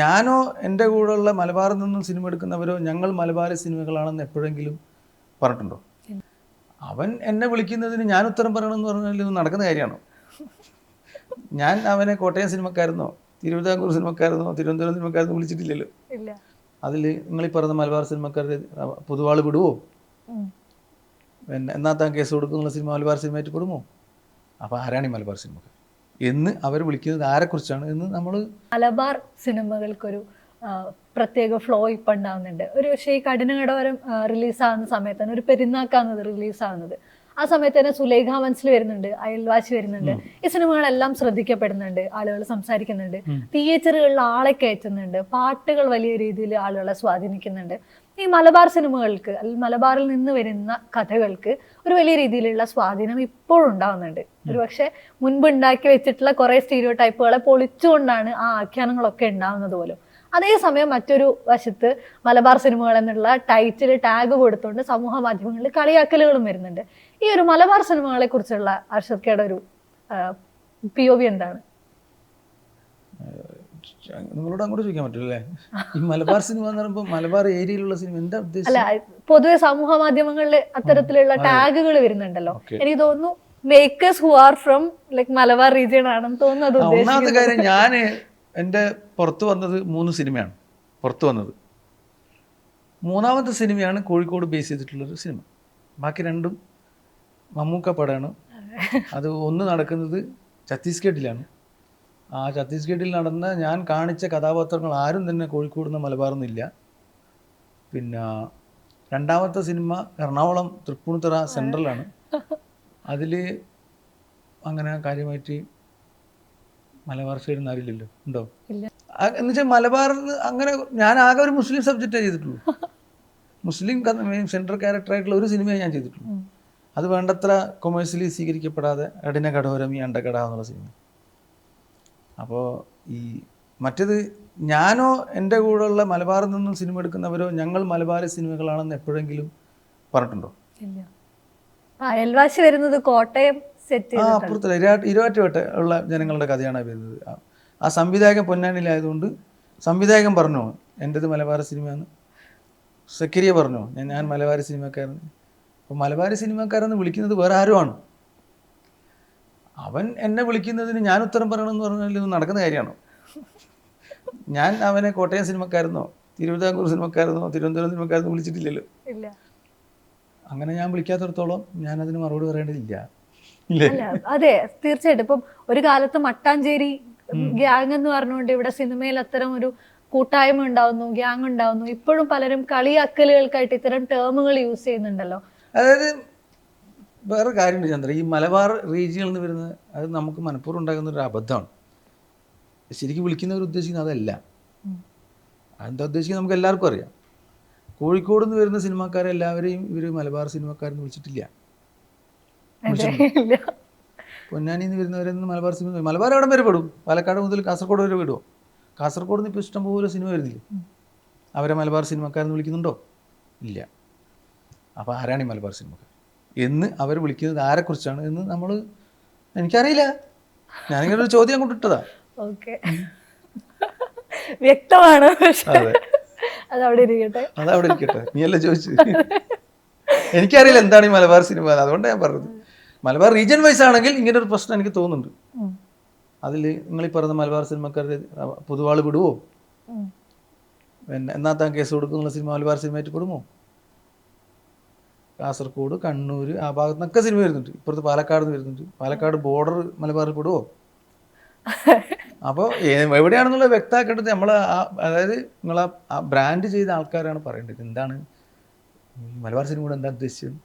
ഞാനോ എന്റെ കൂടെയുള്ള മലബാറിൽ നിന്നും സിനിമ എടുക്കുന്നവരോ ഞങ്ങൾ മലബാറി സിനിമകളാണെന്ന് എപ്പോഴെങ്കിലും പറഞ്ഞിട്ടുണ്ടോ? അവൻ എന്നെ വിളിക്കുന്നതിന് ഞാൻ ഉത്തരം പറയണമെന്ന് പറഞ്ഞാൽ ഇത് നടക്കുന്ന കാര്യമാണോ? ഞാൻ അവനെ കോട്ടയം സിനിമക്കായിരുന്നോ തിരുവിതാംകൂർ സിനിമക്കായിരുന്നോ തിരുവനന്തപുരം സിനിമക്കായിരുന്നോ വിളിച്ചിട്ടില്ലല്ലോ. അതിൽ നിങ്ങൾ ഈ പറഞ്ഞ മലബാർ സിനിമക്കാരുടെ പൊതുവാൾ വിടുവോ പിന്നെ എന്നാ താൻ കേസ് കൊടുക്കുന്ന സിനിമ മലബാർ സിനിമയായിട്ട് പെടുമോ? അപ്പോൾ ആരാണ് ഈ മലബാർ സിനിമക്കാർ? എന്ന് അവർ വിളിക്കുന്നത് ആരെക്കുറിച്ചാണ് എന്ന് നമ്മൾ മലബാർ സിനിമകൾക്കൊരു പ്രത്യേക ഫ്ലോ ഇപ്പം ഉണ്ടാവുന്നുണ്ട്. ഒരു പക്ഷേ ഈ കഠിനകടവരം റിലീസാകുന്ന സമയത്ത് തന്നെ ഒരു പെരുന്നാക്കാവുന്നത് റിലീസാകുന്നത് ആ സമയത്ത് തന്നെ സുലേഖ മനസ്സിൽ വരുന്നുണ്ട് അയൽവാശി വരുന്നുണ്ട്. ഈ സിനിമകളെല്ലാം ശ്രദ്ധിക്കപ്പെടുന്നുണ്ട് ആളുകൾ സംസാരിക്കുന്നുണ്ട്. തിയേറ്ററുകളിൽ ആളെ കയറ്റുന്നുണ്ട്. പാട്ടുകൾ വലിയ രീതിയിൽ ആളുകളെ സ്വാധീനിക്കുന്നുണ്ട്. ഈ മലബാർ സിനിമകൾക്ക് അല്ലെങ്കിൽ മലബാറിൽ നിന്ന് വരുന്ന കഥകൾക്ക് ഒരു വലിയ രീതിയിലുള്ള സ്വാധീനം ഇപ്പോഴും ഉണ്ടാവുന്നുണ്ട് ഒരു പക്ഷെ മുൻപ് ഉണ്ടാക്കി വെച്ചിട്ടുള്ള കുറെ സ്റ്റീരിയോ ടൈപ്പുകളെ പൊളിച്ചുകൊണ്ടാണ് ആ ആഖ്യാനങ്ങളൊക്കെ ഉണ്ടാവുന്നത് പോലും. അതേസമയം മറ്റൊരു വശത്ത് മലബാർ സിനിമകൾ എന്നുള്ള ടൈറ്റിൽ ടാഗ് കൊടുത്തുകൊണ്ട് സമൂഹ മാധ്യമങ്ങളിൽ കളിയാക്കലുകളും വരുന്നുണ്ട്. ഈ ഒരു മലബാർ സിനിമകളെ കുറിച്ചുള്ള അർഷദ്ക്കയുടെ ഒരു പി ഒ വി എന്താണ്? നിങ്ങളോട് അങ്ങോട്ട് ചോദിക്കാൻ പറ്റില്ലേ ഈ മലബാർ സിനിമ എന്ന് പറയുമ്പോൾ മലബാർ ഏരിയയിലുള്ള സിനിമ എന്താ ഉദ്ദേശം അല്ല പൊതുവെ സമൂഹ മാധ്യമങ്ങളിൽ അത്തരത്തിലുള്ള ടാഗുകൾ വരുന്നുണ്ടല്ലോ. എനിക്ക് തോന്നുന്നു makers who are from like Malabar region ആണെന്ന് തോന്നുന്നു അത് ഒന്നാമത്തെ കാര്യം ഞാൻ എന്റെ പുറത്ത് വന്നത് മൂന്ന് സിനിമയാണ്. പുറത്തു വന്നത്. മൂന്നാമത്തെ സിനിമയാണ് കോഴിക്കോട് ബേസ് ചെയ്തിട്ടുള്ളൊരു സിനിമ. ബാക്കി രണ്ടും മമ്മൂക്ക പടമാണ്. അത് ഒന്ന് നടക്കുന്നത് ഛത്തീസ്ഗഡിലാണ്. ആ ഛത്തീസ്ഗഡിൽ നടന്ന ഞാൻ കാണിച്ച കഥാപാത്രങ്ങൾ ആരും തന്നെ കോഴിക്കോട് നിന്ന് മലബാറൊന്നുമില്ല പിന്നെ രണ്ടാമത്തെ സിനിമ എറണാകുളം തൃപ്പൂണിത്തറ സെൻട്രലാണ്. അതിൽ അങ്ങനെ കാര്യമായിട്ട് മലബാർ സൈഡിൽ നിന്ന് ആരില്ലല്ലോ? ഉണ്ടോ. എന്ന് വെച്ചാൽ മലബാറിൽ അങ്ങനെ ഞാൻ ആകെ ഒരു മുസ്ലിം സബ്ജക്റ്റേ ചെയ്തിട്ടുള്ളൂ. മുസ്ലിം സെൻട്രൽ ക്യാരക്ടറായിട്ടുള്ള ഒരു സിനിമയാണ് ഞാൻ ചെയ്തിട്ടുള്ളൂ. അത് വേണ്ടത്ര കൊമേഴ്സ്യലി സ്വീകരിക്കപ്പെടാതെ അടിന കടോരമി അണ്ടക്കട എന്നുള്ള സിനിമ. അപ്പോൾ ഈ മറ്റേത് ഞാനോ എന്റെ കൂടെയുള്ള മലബാറിൽ നിന്നും സിനിമ എടുക്കുന്നവരോ ഞങ്ങൾ മലബാറി സിനിമകളാണെന്ന് എപ്പോഴെങ്കിലും പറഞ്ഞിട്ടുണ്ടോ? അയൽവാസി വരുന്നത് കോട്ടയം സെറ്റ് ആ അപ്പുറത്തില്ല ഇരാ- ഉള്ള ജനങ്ങളുടെ കഥയാണ് വരുന്നത്. ആ- സംവിധായകൻ പൊന്നാനിലായതുകൊണ്ട് സംവിധായകൻ പറഞ്ഞോ എന്റെത് മലബാർ സിനിമയാണ് സെക്കരിയ പറഞ്ഞോ ഞാൻ ഞാൻ മലബാറി സിനിമക്കാരൻ. അപ്പോൾ മലബാറി സിനിമക്കാരെന്ന് വിളിക്കുന്നത് വേറെ ആരുമാണ് അവൻ എന്നെ വിളിക്കുന്നതിന് ഞാൻ ഉത്തരം പറയണമെന്ന് പറഞ്ഞാൽ ഇത് നടക്കുന്ന കാര്യമാണോ? ഞാൻ അവനെ കോട്ടയം സിനിമക്കാരെന്നോ തിരുവിതാംകൂർ സിനിമക്കാരെന്നോ തിരുവനന്തപുരം സിനിമക്കാരെന്നോ വിളിച്ചിട്ടില്ലല്ലോ. അങ്ങനെ ഞാൻ വിളിക്കാത്തടത്തോളം ഞാൻ അതിന് മറുപടി പറയേണ്ടതില്ല. അതെ തീർച്ചയായിട്ടും. ഇപ്പം ഒരു കാലത്ത് മട്ടാഞ്ചേരി ഗ്യാങ് എന്ന് പറഞ്ഞുകൊണ്ട് ഇവിടെ സിനിമയിൽ അത്തരം ഒരു കൂട്ടായ്മ ഉണ്ടാവുന്നു ഗ്യാങ് ഉണ്ടാവുന്നു. ഇപ്പോഴും പലരും കളിയാക്കലുകൾക്കായിട്ട് ഇത്തരം ടേമുകൾ യൂസ് ചെയ്യുന്നുണ്ടല്ലോ. അതായത് വേറെ കാര്യമുണ്ട് ചന്ദ്ര. ഈ മലബാർ റീജിയനിൽ നിന്ന് വരുന്ന അത് നമുക്ക് മനഃപൂർവം ഉണ്ടാകുന്ന ഒരു അബദ്ധമാണ്. ശരിക്കും വിളിക്കുന്നവർ ഉദ്ദേശിക്കുന്നത് അതല്ല. അതെന്താ ഉദ്ദേശിക്കുന്നത് നമുക്ക് എല്ലാവർക്കും അറിയാം. കോഴിക്കോട് നിന്ന് വരുന്ന സിനിമാക്കാരെ എല്ലാവരെയും ഇവർ മലബാർ സിനിമക്കാരെന്ന് വിളിച്ചിട്ടില്ല. പൊന്നാനിയിൽ നിന്ന് വരുന്നവരൊന്നും മലബാർ സിനിമ മലബാർ എവിടെ വരെ പെടും? പാലക്കാട് മുതൽ കാസർഗോഡ് വരെ വിടുമോ കാസർഗോഡ് നിന്ന് ഇപ്പോൾ ഇഷ്ടംപോലെ സിനിമ വരുന്നില്ലേ? അവരെ മലബാർ സിനിമക്കാരെന്ന് വിളിക്കുന്നുണ്ടോ? ഇല്ല. അപ്പോൾ ആരാണ് ഈ മലബാർ സിനിമക്കാർ? എന്ന് അവർ വിളിക്കുന്നത് ആരെക്കുറിച്ചാണ് എന്ന് നമ്മൾ എനിക്കറിയില്ല. ഞാനിങ്ങനെ ഒരു ചോദ്യം കൊണ്ടിട്ടതാ ഓക്കെ. വ്യക്തമാണ്. അതവിടെ അതെ. അത് അവിടെ ഇരിക്കട്ടെ. നീ അവിടെ ചോദിച്ചു എനിക്കറിയില്ല എന്താണ് ഈ മലബാർ സിനിമ അതുകൊണ്ട് ഞാൻ പറഞ്ഞത്. മലബാർ റീജിയൻ വൈസ് ആണെങ്കിൽ ഇങ്ങനെ ഒരു പ്രശ്നം എനിക്ക് തോന്നുന്നുണ്ട്. അതിൽ നിങ്ങൾ ഈ പറഞ്ഞ മലബാർ സിനിമക്കാരുടെ പൊതുവാൾ വിടുവോ. പിന്നെ എന്നാ താൻ കേസ് കൊടുക്കുന്ന സിനിമ മലബാർ സിനിമയായിട്ട് പെടുമോ? കാസർഗോഡ് കണ്ണൂർ ആ ഭാഗത്തു നിന്നൊക്കെ സിനിമ വരുന്നുണ്ട്. ഇപ്പുറത്ത് പാലക്കാട് നിന്ന് വരുന്നുണ്ട്. പാലക്കാട് ബോർഡർ മലബാറിൽ പെടുവോ? അപ്പോൾ എവിടെയാണെന്നുള്ളത് വ്യക്തമാക്കേണ്ടത് നമ്മൾ ആ അതായത് നിങ്ങൾ ആ ബ്രാൻഡ് ചെയ്ത ആൾക്കാരാണ് പറയേണ്ടത്. എന്താണ്? മലബാർ സിനിമ കൊണ്ട് എന്താ ഉദ്ദേശിച്ചത്?